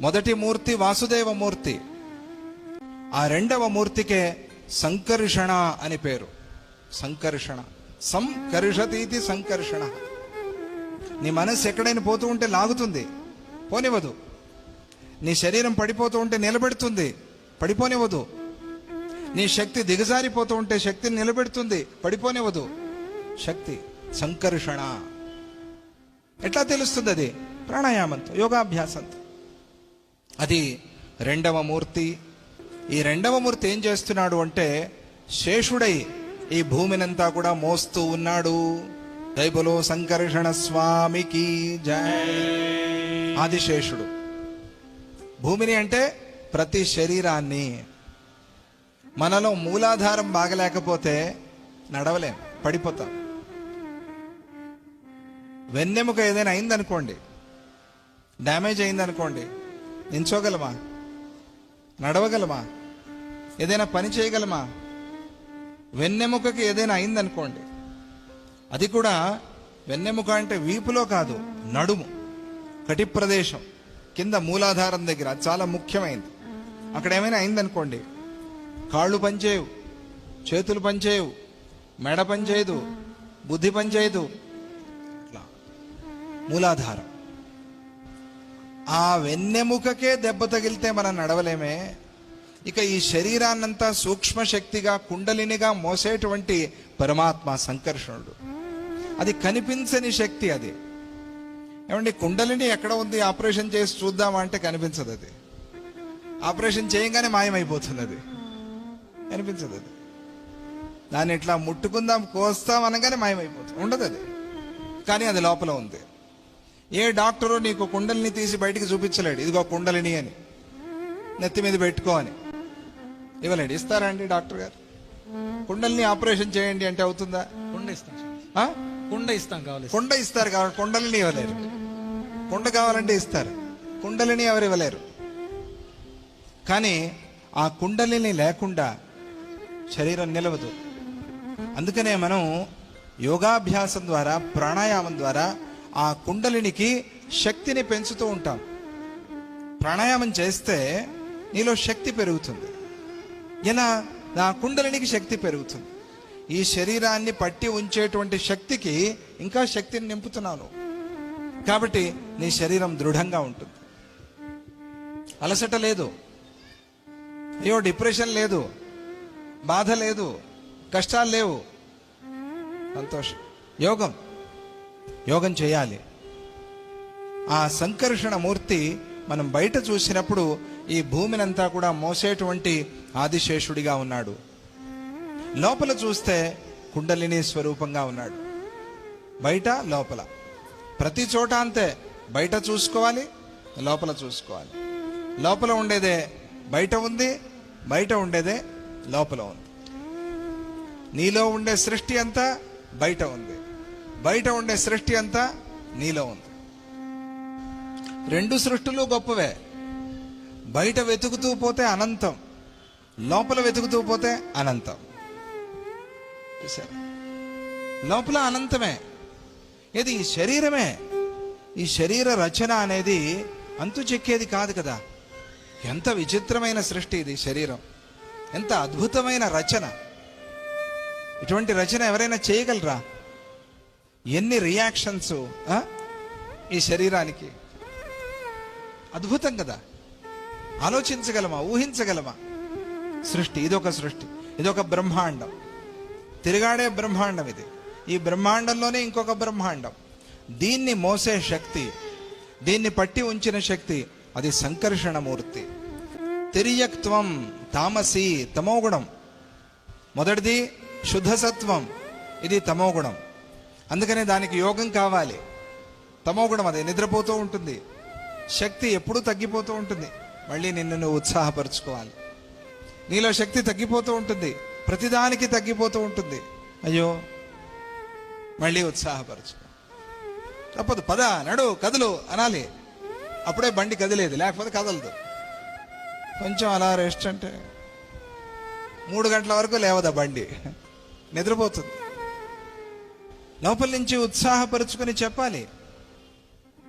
మొదటి మూర్తి వాసుదేవ మూర్తి. ఆ రెండవ మూర్తికే సంకర్షణ అని పేరు. సంకర్షణ. సంకర్షతీతి సంకర్షణ. నీ మనస్సు ఎక్కడైనా పోతూ ఉంటే లాగుతుంది. పోనివ్వదు. నీ శరీరం పడిపోతూ ఉంటే నిలబెడుతుంది. పడిపోనివ్వదు. నీ శక్తి దిగజారిపోతూ ఉంటే శక్తిని నిలబెడుతుంది. పడిపోనివ్వదు. శక్తి సంకర్షణ. ఎట్లా తెలుస్తుంది అది? ప్రాణాయామంతో యోగాభ్యాసంతో. అది రెండవ మూర్తి. ఈ రెండవ మూర్తి ఏం చేస్తున్నాడు అంటే శేషుడై ఈ భూమినంతా కూడా మోస్తూ ఉన్నాడు. దైబలో సంకర్షణ స్వామికి ఆదిశేషుడు భూమిని అంటే ప్రతి శరీరాన్ని. మనలో మూలాధారం బాగలేకపోతే నడవలేం పడిపోతాం. వెన్నెముక ఏదైనా అయిందనుకోండి డ్యామేజ్ అయిందనుకోండి నించోగలమా నడవగలమా? ఏదైనా పని చేయగలమా? వెన్నెముకకి ఏదైనా అయిందనుకోండి. అది కూడా వెన్నెముక అంటే వీపులో కాదు నడుము. కటి ప్రదేశం కింద మూలాధారం దగ్గర. అది చాలా ముఖ్యమైనది. అక్కడ ఏమైనా అయిందనుకోండి. కాళ్ళు పనిచేయవు చేతులు పనిచేయవు మెడ పనిచేయదు బుద్ధి పనిచేయదు. అట్లా. మూలాధారం. ఆ వెన్నెముకకే దెబ్బ తగిలితే మనం నడవలేమే. ఇక ఈ శరీరాన్నంతా సూక్ష్మ శక్తిగా కుండలినిగా మోసేటువంటి పరమాత్మ సంకర్షణుడు. అది కనిపించని శక్తి అది. ఏమండి కుండలిని ఎక్కడ ఉంది? ఆపరేషన్ చేసి చూద్దామా అంటే కనిపించదు అది. ఆపరేషన్ చేయగానే మాయమైపోతుంది అది. కనిపించదు అది. దాన్ని ఇట్లా ముట్టుకుందాం కోస్తాం అనగానే మాయమైపోతుంది. ఉండదు అది. కానీ అది లోపల ఉంది. ఏ డాక్టరు నీకు కుండలిని తీసి బయటికి చూపించలేడు. ఇదిగో కుండలిని అని. నెత్తి మీద పెట్టుకో అని. ఇవ్వలేడు. ఇస్తారా అండి డాక్టర్ గారు? కుండలిని ఆపరేషన్ చేయండి అంటే అవుతుందా? కుండ ఇస్తాం? కుండ ఇస్తాం కావాలి. కుండ ఇస్తారు కాబట్టి కుండలిని ఇవ్వలేరు. కుండ కావాలంటే ఇస్తారు. కుండలిని ఎవరు ఇవ్వలేరు? కానీ ఆ కుండలిని లేకుండా శరీరం నిలవదు. అందుకనే మనం యోగాభ్యాసం ద్వారా ప్రాణాయామం ద్వారా ఆ కుండలినికి శక్తిని పెంచుతూ ఉంటాం. ప్రాణాయామం చేస్తే నీలో శక్తి పెరుగుతుంది. ఇలా నా కుండలినికి శక్తి పెరుగుతుంది. ఈ శరీరాన్ని పట్టి ఉంచేటువంటి శక్తికి ఇంకా శక్తిని నింపుతున్నాను. కాబట్టి నీ శరీరం దృఢంగా ఉంటుంది. అలసట లేదు. అయ్యో డిప్రెషన్ లేదు. బాధ లేదు. కష్టాలు లేవు. సంతోషం. యోగం. యోగం చేయాలి. ఆ సంకర్షణ మూర్తి మనం బయట చూసినప్పుడు ఈ భూమినంతా కూడా మోసేటువంటి ఆదిశేషుడిగా ఉన్నాడు. లోపల చూస్తే కుండలిని స్వరూపంగా ఉన్నాడు. బయట లోపల. ప్రతి చోట అంతే. బయట చూసుకోవాలి లోపల చూసుకోవాలి. లోపల ఉండేదే బయట ఉంది బయట ఉండేదే లోపల ఉంది. నీలో ఉండే సృష్టి అంతా బయట ఉంది. బయట ఉండే సృష్టి అంతా నీలో ఉంది. రెండు సృష్టులు గొప్పవే. బయట వెతుకుతూ పోతే అనంతం. లోపల వెతుకుతూ పోతే అనంతం. చూసారా లోపల అనంతమే. ఇది ఈ శరీరమే. ఈ శరీర రచన అనేది అంతు చెక్కేది కాదు కదా. ఎంత విచిత్రమైన సృష్టి ఇది శరీరం. ఎంత అద్భుతమైన రచన. ఇటువంటి రచన ఎవరైనా చేయగలరా? ఎన్ని రియాక్షన్స్ ఈ శరీరానికి? అద్భుతం కదా. ఆలోచించగలమా? ఊహించగలమా? సృష్టి ఇదొక సృష్టి ఇదొక బ్రహ్మాండం. తిరగాడే బ్రహ్మాండం ఇది. ఈ బ్రహ్మాండంలోనే ఇంకొక బ్రహ్మాండం. దీన్ని మోసే శక్తి దీన్ని పట్టి ఉంచిన శక్తి అది సంకర్షణ మూర్తి తిరియక్త్వం తామసి తమోగుణం. మొదటిది శుద్ధసత్వం ఇది తమోగుణం. అందుకనే దానికి యోగం కావాలి. తమోగుణం అదే నిద్రపోతూ ఉంటుంది. శక్తి ఎప్పుడూ తగ్గిపోతూ ఉంటుంది. మళ్ళీ నిన్ను నువ్వు ఉత్సాహపరచుకోవాలి. నీలో శక్తి తగ్గిపోతూ ఉంటుంది. ప్రతిదానికి తగ్గిపోతూ ఉంటుంది. అయ్యో మళ్ళీ ఉత్సాహపరచుకో. తప్పదు పద నడు కదులు అనాలి. అప్పుడే బండి కదిలేదు లేకపోతే కదలదు. కొంచెం అలా రెస్ట్ అంటే మూడు గంటల వరకు లేవదా బండి? నిద్రపోతుంది. లోపల నుంచి ఉత్సాహపరుచుకొని చెప్పాలి.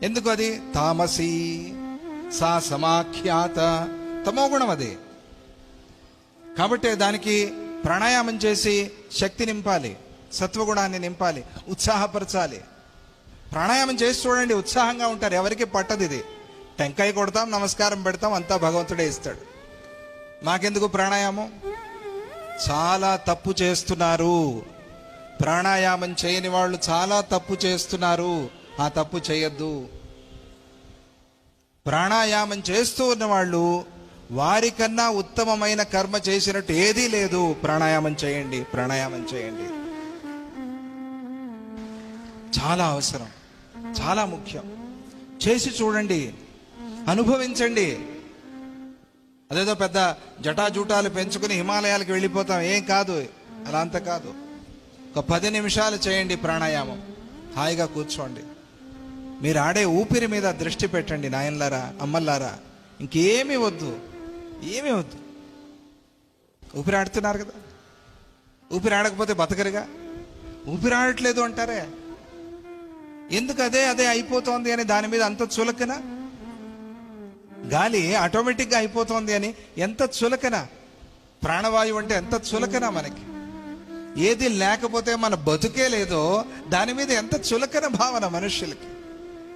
ఎందుకు అది? తామసి సా సమాఖ్యాత తమో గుణం అది. కాబట్టి దానికి ప్రాణాయామం చేసి శక్తి నింపాలి సత్వగుణాన్ని నింపాలి ఉత్సాహపరచాలి. ప్రాణాయామం చేసి చూడండి ఉత్సాహంగా ఉంటారు. ఎవరికి పట్టదు ఇది. టెంకాయ కొడతాం నమస్కారం పెడతాం అంతా భగవంతుడే ఇస్తాడు. మాకెందుకు ప్రాణాయామం? చాలా తప్పు చేస్తున్నారు. ప్రాణాయామం చేయని వాళ్ళు చాలా తప్పు చేస్తున్నారు. ఆ తప్పు చేయొద్దు. ప్రాణాయామం చేస్తూ ఉన్నవాళ్ళు వారికన్నా ఉత్తమమైన కర్మ చేసినట్టు ఏదీ లేదు. ప్రాణాయామం చేయండి ప్రాణాయామం చేయండి. చాలా అవసరం. చాలా ముఖ్యం. చేసి చూడండి. అనుభవించండి. అదేదో పెద్ద జటాజూటాలు పెంచుకుని హిమాలయాలకు వెళ్ళిపోతాం. ఏం కాదు. అలా అంత కాదు. ఒక పది నిమిషాలు చేయండి ప్రాణాయామం. హాయిగా కూర్చోండి. మీరు ఆడే ఊపిరి మీద దృష్టి పెట్టండి నాయనలారా అమ్మల్లారా. ఇంకేమీ వద్దు. ఏమీ వద్దు. ఊపిరి ఆడుతున్నారు కదా. ఊపిరి ఆడకపోతే బతకరుగా? ఊపిరి ఆడట్లేదు అంటారే. ఎందుకు అదే అదే అయిపోతోంది అని దాని మీద అంత చులకన? గాలి ఆటోమేటిక్గా అయిపోతోంది అని ఎంత చులకన? ప్రాణవాయువు అంటే ఎంత చులకన మనకి? ఏది లేకపోతే మన బతుకే లేదో దాని మీద ఎంత చులకన భావన మనుషులకి.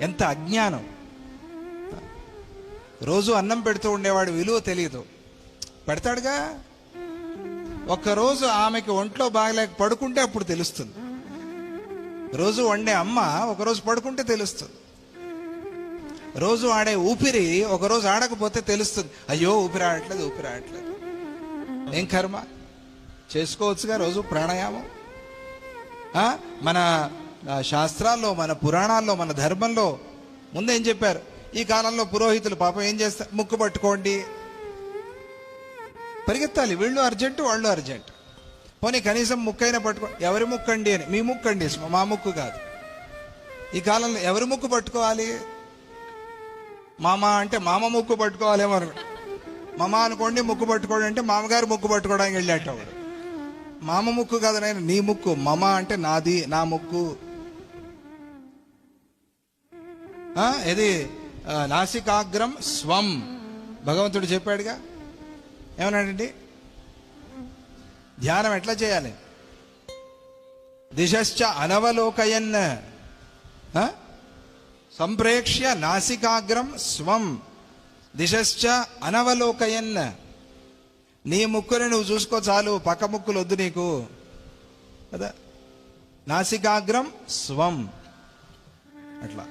ఎంత అజ్ఞానం. రోజు అన్నం పెడుతూ ఉండేవాడు విలువ తెలియదు పెడతాడుగా? ఒక్కరోజు ఆమెకి ఒంట్లో బాగలేక పడుకుంటే అప్పుడు తెలుస్తుంది. రోజు వండే అమ్మ ఒకరోజు పడుకుంటే తెలుస్తుంది. రోజు ఆడే ఊపిరి ఒకరోజు ఆడకపోతే తెలుస్తుంది. అయ్యో ఊపిరి ఆడట్లేదు ఊపిరి ఆడట్లేదు ఏం కర్మ? చేసుకోవచ్చుగా రోజు ప్రాణాయామం. మన శాస్త్రాల్లో మన పురాణాల్లో మన ధర్మంలో ముందేం చెప్పారు? ఈ కాలంలో పురోహితులు పాపం ఏం చేస్తారు ముక్కు పట్టుకోండి. పరిగెత్తాలి. వీళ్ళు అర్జెంటు వాళ్ళు అర్జెంట్. పోనీ కనీసం ముక్కైనా పట్టుకో ఎవరి ముక్కండి అని. మీ ముక్కండి మా ముక్కు కాదు. ఈ కాలంలో ఎవరి ముక్కు పట్టుకోవాలి? మామ అంటే మామ ముక్కు పట్టుకోవాలేమో అనుకో మామ అనుకోండి ముక్కు పట్టుకోండి అంటే మామగారు ముక్కు పట్టుకోవడానికి వెళ్ళేటవాడు మామ ముక్కు కాదు నేను నీ ముక్కు. మమ అంటే నాది నా ముక్కు. ఇది నాసికాగ్రం స్వం. భగవంతుడు చెప్పాడుగా. ఏమన్నాడండి? ధ్యానం ఎట్లా చేయాలి? దిశశ్చ అనవలోకయన్. సంప్రేక్ష్య నాసికాగ్రం స్వం. దిశశ్చ అనవలోకయన్. నీ ముక్కుని నువ్వు చూసుకో చాలు పక్క ముక్కులు వద్దు నీకు. కదా? నాసికాగ్రం స్వం. అట్లా.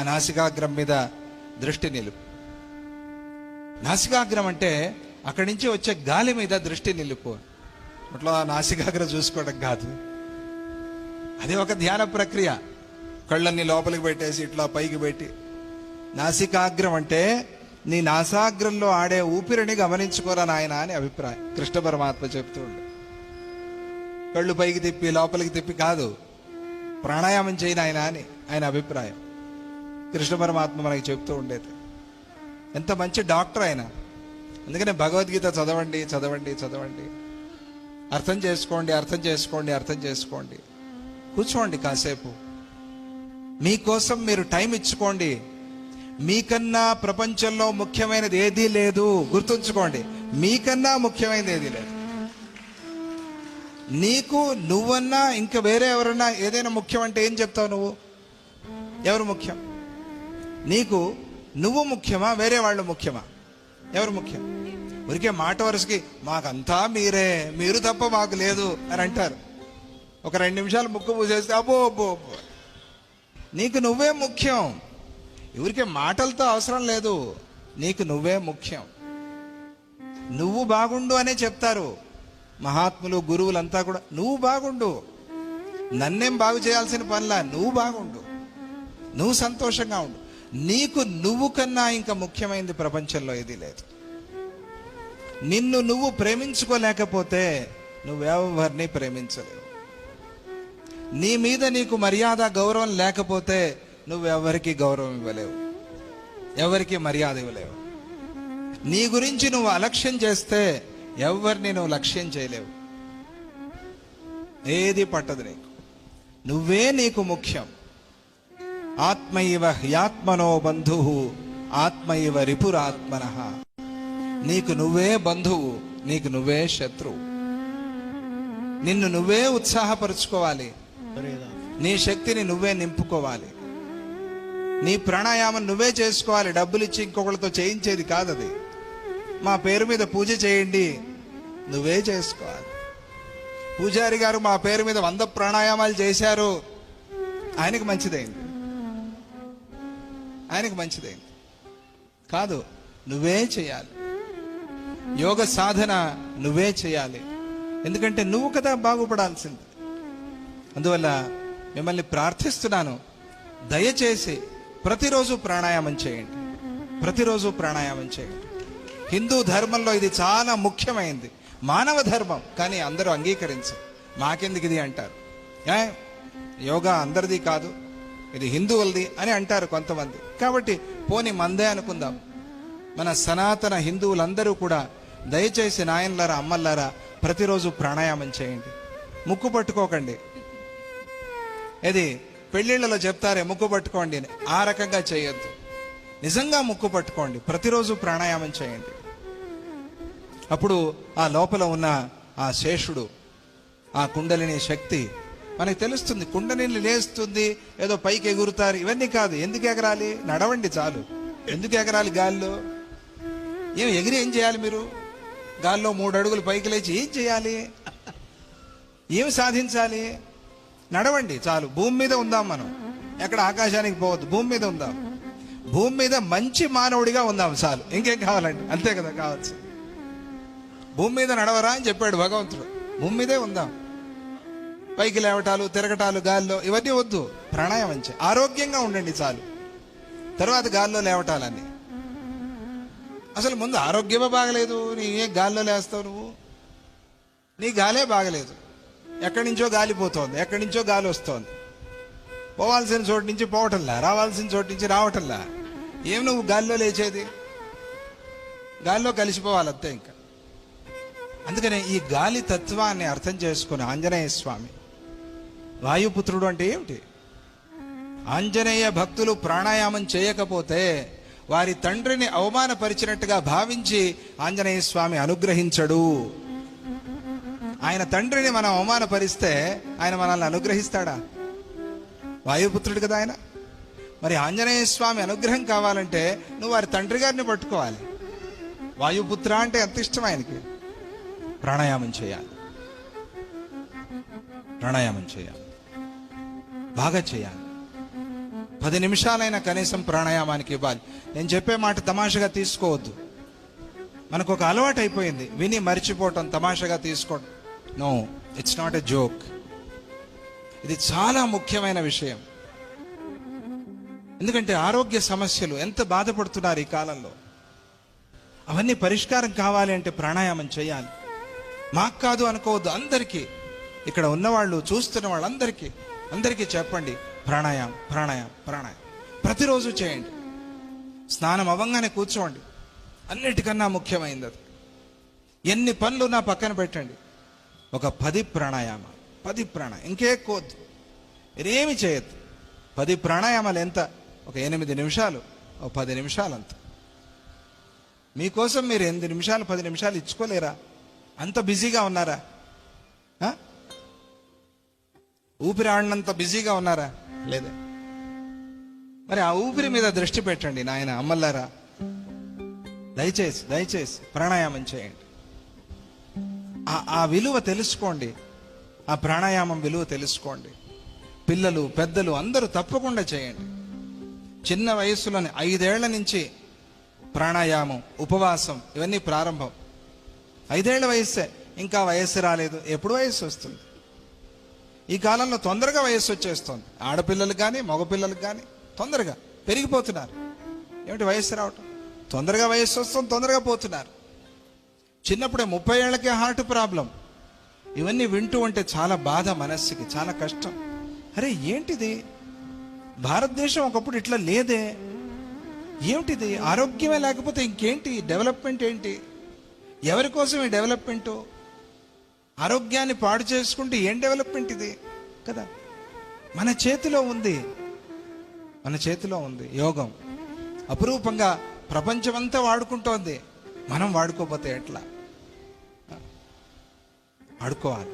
ఆ నాసికాగ్రం మీద దృష్టి నిలుపు. నాసికాగ్రం అంటే అక్కడి నుంచి వచ్చే గాలి మీద దృష్టి నిలుపు. అట్లా ఆ నాసికాగ్రం చూసుకోవడం కాదు. అది ఒక ధ్యాన ప్రక్రియ. కళ్ళన్ని లోపలికి పెట్టేసి ఇట్లా పైకి పెట్టి. నాసికాగ్రం అంటే నీ నాసాగ్రంలో ఆడే ఊపిరిని గమనించుకోరా నాయన అని అభిప్రాయం. కృష్ణ పరమాత్మ చెప్తూ కళ్ళు పైకి తిప్పి లోపలికి తిప్పి కాదు. ప్రాణాయామం చేయి నాయన అని ఆయన అభిప్రాయం. కృష్ణ పరమాత్మ మనకి చెప్తూ ఉండేది. ఎంత మంచి డాక్టర్ ఆయన. అందుకనే భగవద్గీత చదవండి చదవండి చదవండి. అర్థం చేసుకోండి అర్థం చేసుకోండి అర్థం చేసుకోండి. కూర్చోండి కాసేపు. మీకోసం మీరు టైం ఇచ్చుకోండి. మీకన్నా ప్రపంచంలో ముఖ్యమైనది ఏదీ లేదు. గుర్తుంచుకోండి మీకన్నా ముఖ్యమైనది ఏదీ లేదు. నీకు నువ్వన్నా ఇంకా వేరే ఎవరన్నా ఏదైనా ముఖ్యం అంటే ఏం చెప్తావు నువ్వు? ఎవరు ముఖ్యం? నీకు నువ్వు ముఖ్యమా వేరే వాళ్ళు ముఖ్యమా? ఎవరు ముఖ్యం? ఊరికే మాట వరుసకి మాకంతా మీరే మీరు తప్ప మాకు లేదు అని అంటారు. ఒక రెండు నిమిషాలు ముక్కు పూసేస్తే అబ్బో అబ్బో అబ్బో. నీకు నువ్వే ముఖ్యం. ఎవరికే మాటలతో అవసరం లేదు. నీకు నువ్వే ముఖ్యం. నువ్వు బాగుండు అనే చెప్తారు. మహాత్ములు గురువులంతా కూడా నువ్వు బాగుండు. నన్నేం బాగు చేయాల్సిన పనిలా నువ్వు బాగుండు. నువ్వు సంతోషంగా ఉండు. నీకు నువ్వు కన్నా ఇంకా ముఖ్యమైనది ప్రపంచంలో ఏది లేదు. నిన్ను నువ్వు ప్రేమించుకోలేకపోతే నువ్వెవరిని ప్రేమించలేవు. నీ మీద నీకు మర్యాద గౌరవం లేకపోతే నువ్వెవరికి గౌరవం ఇవ్వలేవు. ఎవరికి మర్యాద ఇవ్వలేవు. నీ గురించి నువ్వు అలక్ష్యం చేస్తే ఎవరిని నువ్వు లక్ష్యం చేయలేవు. ఏది పట్టదు నీకు. నువ్వే నీకు ముఖ్యం. ఆత్మైవ హ్యాత్మనో బంధు ఆత్మైవ రిపురాత్మన. నీకు నువ్వే బంధువు నీకు నువ్వే శత్రువు. నిన్ను నువ్వే ఉత్సాహపరుచుకోవాలి. నీ శక్తిని నువ్వే నింపుకోవాలి. నీ ప్రాణాయామం నువ్వే చేసుకోవాలి. డబ్బులు ఇచ్చి ఇంకొకరితో చేయించేది కాదు అది మా పేరు మీద పూజ చేయండి. నువ్వే చేసుకోవాలి. పూజారి గారు మా పేరు మీద వంద ప్రాణాయామాలు చేశారు. ఆయనకు మంచిదైంది. ఆయనకు మంచిదైంది. కాదు నువ్వే చేయాలి. యోగ సాధన నువ్వే చేయాలి. ఎందుకంటే నువ్వు కదా బాగుపడాల్సింది. అందువల్ల మిమ్మల్ని ప్రార్థిస్తున్నాను. దయచేసి ప్రతిరోజు ప్రాణాయామం చేయండి. ప్రతిరోజు ప్రాణాయామం చేయండి. హిందూ ధర్మంలో ఇది చాలా ముఖ్యమైనది మానవ ధర్మం కానీ అందరూ అంగీకరించరు. మాకెందుకు ఇది అంటారు? ఏ? యోగా అందరిది కాదు ఇది హిందువులది అని అంటారు కొంతమంది. కాబట్టి పోని మందే అనుకుందాం. మన సనాతన హిందువులందరూ కూడా దయచేసి నాయనలారా అమ్మల్లారా ప్రతిరోజు ప్రాణాయామం చేయండి. ముక్కు పట్టుకోకండి. ఇది పెళ్ళిళ్ళలో చెప్తారే ముక్కు పట్టుకోండి అని. ఆ రకంగా చేయొద్దు. నిజంగా ముక్కు పట్టుకోండి. ప్రతిరోజు ప్రాణాయామం చేయండి. అప్పుడు ఆ లోపల ఉన్న ఆ శేషుడు ఆ కుండలిని శక్తి మనకు తెలుస్తుంది కుండలిని లేస్తుంది ఏదో పైకి ఎగురుతారు. ఇవన్నీ కాదు. ఎందుకు ఎగరాలి? నడవండి చాలు. ఎందుకు ఎగరాలి గాల్లో? ఏం ఎగిరి ఏం చేయాలి మీరు? గాల్లో మూడు అడుగులు పైకి లేచి ఏం చేయాలి? ఏం సాధించాలి? నడవండి చాలు. భూమి మీద ఉందాం మనం. ఎక్కడ ఆకాశానికి పోవద్దు భూమి మీద ఉందాం. భూమి మీద మంచి మానవుడిగా ఉందాం చాలు. ఇంకేం కావాలండి? అంతే కదా కావచ్చు. భూమి మీద నడవరా అని చెప్పాడు భగవంతుడు. భూమి మీదే ఉందాం. పైకి లేవటాలు తిరగటాలు గాల్లో ఇవన్నీ వద్దు. ప్రాణాయామం చే ఆరోగ్యంగా ఉండండి చాలు. తర్వాత గాల్లో లేవటాలన్నీ. అసలు ముందు ఆరోగ్యమే బాగలేదు. నీ ఏ గాల్లో లేస్తావు నువ్వు? నీ గాలే బాగలేదు. ఎక్కడి నుంచో గాలిపోతోంది ఎక్కడి నుంచో గాలి వస్తోంది. పోవాల్సిన చోటు నుంచి పోవటంలా రావాల్సిన చోటు నుంచి రావటంలా? ఏం నువ్వు గాల్లో లేచేది? గాల్లో కలిసిపోవాలి అంతే ఇంకా. అందుకనే ఈ గాలి తత్వాన్ని అర్థం చేసుకుని ఆంజనేయ స్వామి వాయుపుత్రుడు అంటే ఏమిటి? ఆంజనేయ భక్తులు ప్రాణాయామం చేయకపోతే వారి తండ్రిని అవమానపరిచినట్టుగా భావించి ఆంజనేయ స్వామి అనుగ్రహించడు. ఆయన తండ్రిని మనం అవమానపరిస్తే ఆయన మనల్ని అనుగ్రహిస్తాడా? వాయుపుత్రుడు కదా ఆయన. మరి ఆంజనేయ స్వామి అనుగ్రహం కావాలంటే నువ్వు వారి తండ్రి గారిని పట్టుకోవాలి. వాయుపుత్ర అంటే ఎంత ఇష్టం ఆయనకి? ప్రాణాయామం చేయాలి. ప్రాణాయామం చేయాలి. బాగా చేయాలి. పది నిమిషాలైనా కనీసం ప్రాణాయామానికి ఇవ్వాలి. నేను చెప్పే మాట తమాషగా తీసుకోవద్దు. మనకు ఒక అలవాటు అయిపోయింది విని మర్చిపోవటం తమాషగా తీసుకోవడం no it's not a joke ఇది చాలా ముఖ్యమైన విషయం. ఎందుకంటే ఆరోగ్య సమస్యలు ఎంత బాధపడుతున్నారు ఈ కాలంలో? అవన్నీ పరిష్కారం కావాలి అంటే ప్రాణాయామం చేయాలి. మాకు కాదు అనుకోవద్దు అందరికీ. ఇక్కడ ఉన్నవాళ్ళు చూస్తున్న వాళ్ళందరికీ. అందరికీ చెప్పండి ప్రాణాయామం ప్రాణాయామం ప్రాణాయామం. ప్రతిరోజు చేయండి. స్నానం అవ్వంగానే కూర్చోండి. అన్నిటికన్నా ముఖ్యమైనది అది. ఎన్ని పనులు నా పక్కన పెట్టండి. ఒక పది ప్రాణాయామ పది ప్రాణ ఇంకే కోద్దు. ఏమి చేయొద్దు. పది ప్రాణాయామాలు ఎంత? ఒక ఎనిమిది నిమిషాలు ఒక పది నిమిషాలు అంత మీకోసం మీరు ఎనిమిది నిమిషాలు పది నిమిషాలు ఇచ్చుకోలేరా? అంత బిజీగా ఉన్నారా? ఊపిరి ఆడినంత బిజీగా ఉన్నారా? లేదా? మరి ఆ ఊపిరి మీద దృష్టి పెట్టండి నాయన అమ్మల్లారా. దయచేసి దయచేసి ప్రాణాయామం చేయండి. ఆ- విలువ తెలుసుకోండి. ఆ ప్రాణాయామం విలువ తెలుసుకోండి. పిల్లలు పెద్దలు అందరూ తప్పకుండా చేయండి. చిన్న వయసులోని ఐదేళ్ళ నుంచి ప్రాణాయామం ఉపవాసం ఇవన్నీ ప్రారంభం. ఐదేళ్ళ వయస్సే ఇంకా వయస్సు రాలేదు ఎప్పుడు వయస్సు వస్తుంది? ఈ కాలంలో తొందరగా వయస్సు వచ్చేస్తుంది. ఆడపిల్లలకు కానీ మగపిల్లలకు కానీ తొందరగా పెరిగిపోతున్నారు. ఏమిటి వయస్సు రావటం? తొందరగా వయస్సు వస్తుంది తొందరగా పోతున్నారు. చిన్నప్పుడే ముప్పై ఏళ్ళకే హార్ట్ ప్రాబ్లం. ఇవన్నీ వింటూ ఉంటే చాలా బాధ మనస్సుకి చాలా కష్టం. అరే ఏంటిది? భారతదేశం ఒకప్పుడు ఇట్లా లేదే. ఏమిటిది? ఆరోగ్యమే లేకపోతే ఇంకేంటి? డెవలప్మెంట్ ఏంటి? ఎవరి కోసం ఈ డెవలప్మెంటు? ఆరోగ్యాన్ని పాడు చేసుకుంటే ఏం డెవలప్మెంట్ ఇది? కదా? మన చేతిలో ఉంది. మన చేతిలో ఉంది యోగం. అపురూపంగా ప్రపంచమంతా వాడుకుంటోంది. మనం వాడుకోపోతే ఎట్లా? వాడుకోవాలి.